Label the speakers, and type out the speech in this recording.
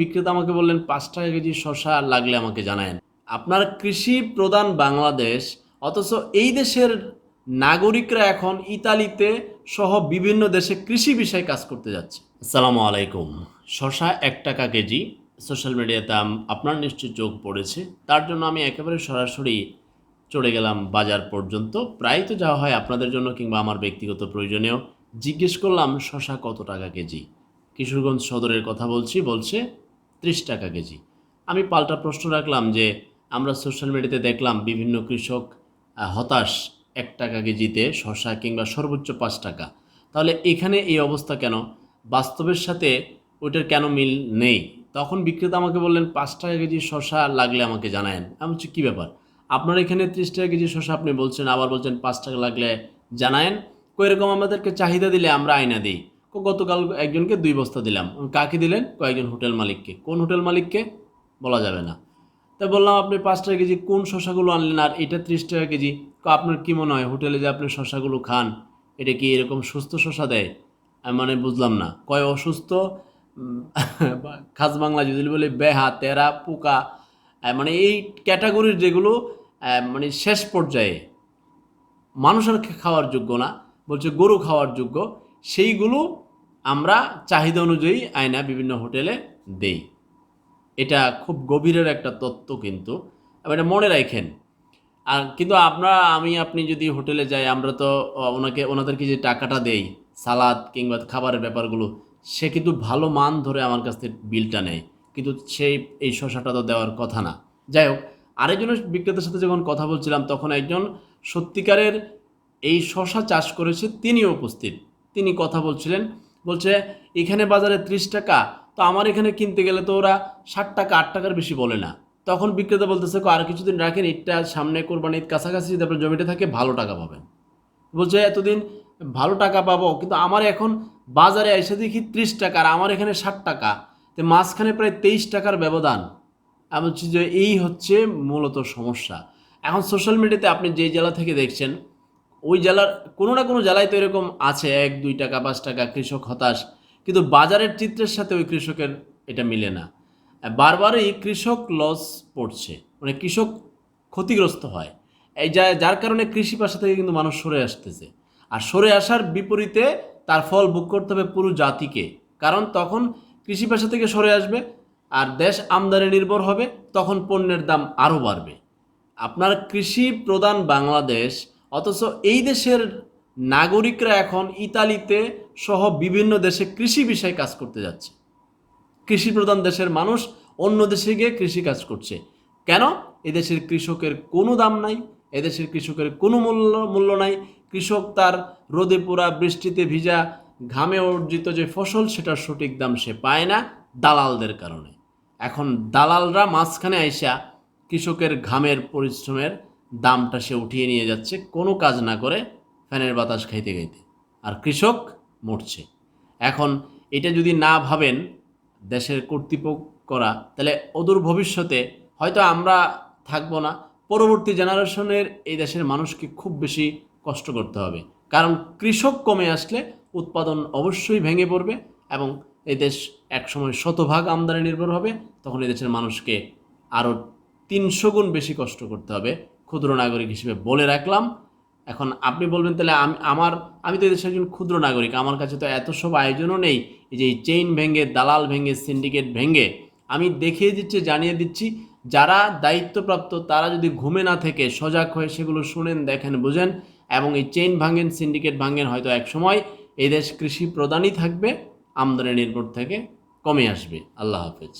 Speaker 1: বিক্রেতা আমাকে বললেন, পাঁচ টাকা কেজি শশা লাগলে আমাকে জানায়েন। আপনার কৃষি প্রধান বাংলাদেশ, অথচ এই দেশের নাগরিকরা এখন ইতালিতে সহ বিভিন্ন দেশে কৃষি বিষয়ে কাজ করতে যাচ্ছে। আসসালামু আলাইকুম। শশা এক টাকা কেজি, সোশ্যাল মিডিয়াতে আপনার নিশ্চয়ই চোখ পড়েছে। তার জন্য আমি একেবারে সরাসরি চলে গেলাম বাজার পর্যন্ত। প্রায় তো যাওয়া হয় আপনাদের জন্য কিংবা আমার ব্যক্তিগত প্রয়োজনীয় জিজ্ঞেস করলাম শশা কত টাকা কেজি? কিশোরগঞ্জ সদরের কথা বলছি, বলছে ত্রিশ টাকা কেজি। আমি পাল্টা প্রশ্ন রাখলাম যে, আমরা সোশ্যাল মিডিয়াতে দেখলাম বিভিন্ন কৃষক হতাশ এক টাকা কেজিতে শশা কিংবা সর্বোচ্চ পাঁচ টাকা। তাহলে এখানে এই অবস্থা কেন? বাস্তবের সাথে ওইটার কেন মিল নেই? তখন বিক্রেতা আমাকে বললেন, পাঁচ টাকা কেজি শশা লাগলে আমাকে জানায়েন। আমি বলছি, কী ব্যাপার? আপনার এখানে ত্রিশ টাকা কেজি শশা আপনি বলছেন, আবার বলছেন পাঁচ টাকা লাগলে জানায়েন। কো এরকম আমাদেরকে চাহিদা দিলে আমরা আয়না দিই। গতকাল একজনকে দুই বস্তা দিলাম। কাকে দিলেন? কয়েকজন হোটেল মালিককে। কোন হোটেল মালিককে? বলা যাবে না। তাই বললাম, আপনি পাঁচ টাকা কেজি কোন শশাগুলো আনলেন আর এটা ত্রিশ টাকা কেজি? আপনার কী মনে হয় হোটেলে যে আপনি শশাগুলো খান, এটা কি এরকম সুস্থ শশা দেয়? আমি মানে বুঝলাম না। কয়, অসুস্থ? খাস বাংলা যদি বলি, বেহা, তেরা, পোকা। মানে এই ক্যাটাগরির যেগুলো মানে শেষ পর্যায়ে মানুষের খাওয়ার যোগ্য না, বলছে গরু খাওয়ার যোগ্য, সেইগুলো আমরা চাহিদা অনুযায়ী আয়না বিভিন্ন হোটেলে দেই। এটা খুব গভীরের একটা তত্ত্ব কিন্তু এটা মনে রাখেন। আর কিন্তু আমরা আমি, আপনি যদি হোটেলে যাই, আমরা তো ওনাকে, ওনাদেরকে যে টাকাটা দেই, সালাদ কিংবা খাবারের ব্যাপারগুলো, সে কিন্তু ভালো মান ধরে আমার কাছ থেকে বিলটা নেয়। কিন্তু সেই, এই শশাটা তো দেওয়ার কথা না। যাই হোক, আরেকজনের বিক্রেতার সাথে যখন কথা বলছিলাম, তখন একজন সত্যিকারের এই শশা চাষ করেছে, তিনিও উপস্থিত। তিনি কথা বলছিলেন বলছে এখানে বাজারে ত্রিশ টাকা তো আমার এখানে কিনতে গেলে তো ওরা ষাট টাকা আট টাকার বেশি বলে না। তখন বিক্রেতা বলতেছে "কো, আর কিছুদিন রাখেন ঈদটা সামনে কোরবানি ঈদ কাছাকাছি যদি আপনার জমিটা থাকে ভালো টাকা পাবেন। বলছে এতদিন ভালো টাকা পাবো কিন্তু আমার এখন বাজারে এসে দেখি ত্রিশ টাকা আর আমার এখানে ষাট টাকা। তো মাঝখানে প্রায় তেইশ টাকার ব্যবধান। আমি বলছি যে এই হচ্ছে মূলত সমস্যা। এখন সোশ্যাল মিডিয়াতে আপনি যে জেলা থেকে দেখছেন ওই জেলার কোনো না কোনো জেলায় তো এরকম আছে, এক, দুই টাকা, পাঁচ টাকা, কৃষক হতাশ। কিন্তু বাজারের চিত্রের সাথে ওই কৃষকের এটা মিলে না। বারবারই কৃষক লস পড়ছে। মানে কৃষক ক্ষতিগ্রস্ত হয়। এই যা, যার কারণে কৃষি পেশা থেকে কিন্তু মানুষ সরে আসতেছে। আর সরে আসার বিপরীতে তার ফল ভোগ করতে হবে পুরো জাতিকে। কারণ তখন কৃষি পেশা থেকে সরে আসবে, আর দেশ আমদানি নির্ভর হবে, তখন পণ্যের দাম আরও বাড়বে। আপনার কৃষি প্রধান বাংলাদেশ অথচ এই দেশের নাগরিকরা এখন ইতালিতে সহ বিভিন্ন দেশে কৃষি বিষয়ে কাজ করতে যাচ্ছে। কৃষি প্রধান দেশের মানুষ অন্য দেশে গিয়ে কৃষি কাজ করছে। কেন? এদেশের কৃষকের কোনো দাম নাই এদেশের কৃষকের কোনো মূল্য মূল্য নাই। কৃষক তার রোদে পোড়া বৃষ্টিতে ভিজা ঘামে অর্জিত যে ফসল, সেটার সঠিক দাম সে পায় না দালালদের কারণে। এখন দালালরা মাঝখানে আইসা কৃষকের ঘামের পরিশ্রমের দামটা সে উঠিয়ে নিয়ে যাচ্ছে, কোনো কাজ না করে ফ্যানের বাতাস খাইতে খাইতে। আর কৃষক মরছে। এখন এটা যদি না ভাবেন দেশের কর্তৃপক্ষরা তাহলে অদূর ভবিষ্যতে হয়তো আমরা থাকব না। পরবর্তী জেনারেশনের এই দেশের মানুষকে খুব বেশি কষ্ট করতে হবে। কারণ কৃষক কমে আসলে উৎপাদন অবশ্যই ভেঙে পড়বে এবং এই দেশ একসময় শতভাগ আমদানি নির্ভর হবে, তখন এই দেশের মানুষকে আরও তিনশো গুণ বেশি কষ্ট করতে হবে। ক্ষুদ্র নাগরিক হিসেবে বলে রাখলাম। এখন আপনি বলবেন, তাহলে আমি, আমার, আমি তো এদেশের একজন ক্ষুদ্র নাগরিক, আমার কাছে তো এত সব আয়োজনও নেই যে এই চেইন ভেঙে, দালাল ভেঙে সিন্ডিকেট ভেঙে, আমি দেখিয়ে দিচ্ছি, জানিয়ে দিচ্ছি, যারা দায়িত্বপ্রাপ্ত, তারা যদি ঘুমে না থেকে সজাগ হয়ে সেগুলো শুনেন, দেখেন, বুঝেন, এবং এই চেইন ভাঙেন সিন্ডিকেট ভাঙেন, হয়তো এক সময় এই দেশ কৃষি প্রদানই থাকবে, আমদানি নির্ভর থেকে কমে আসবে। আল্লাহ হাফেজ।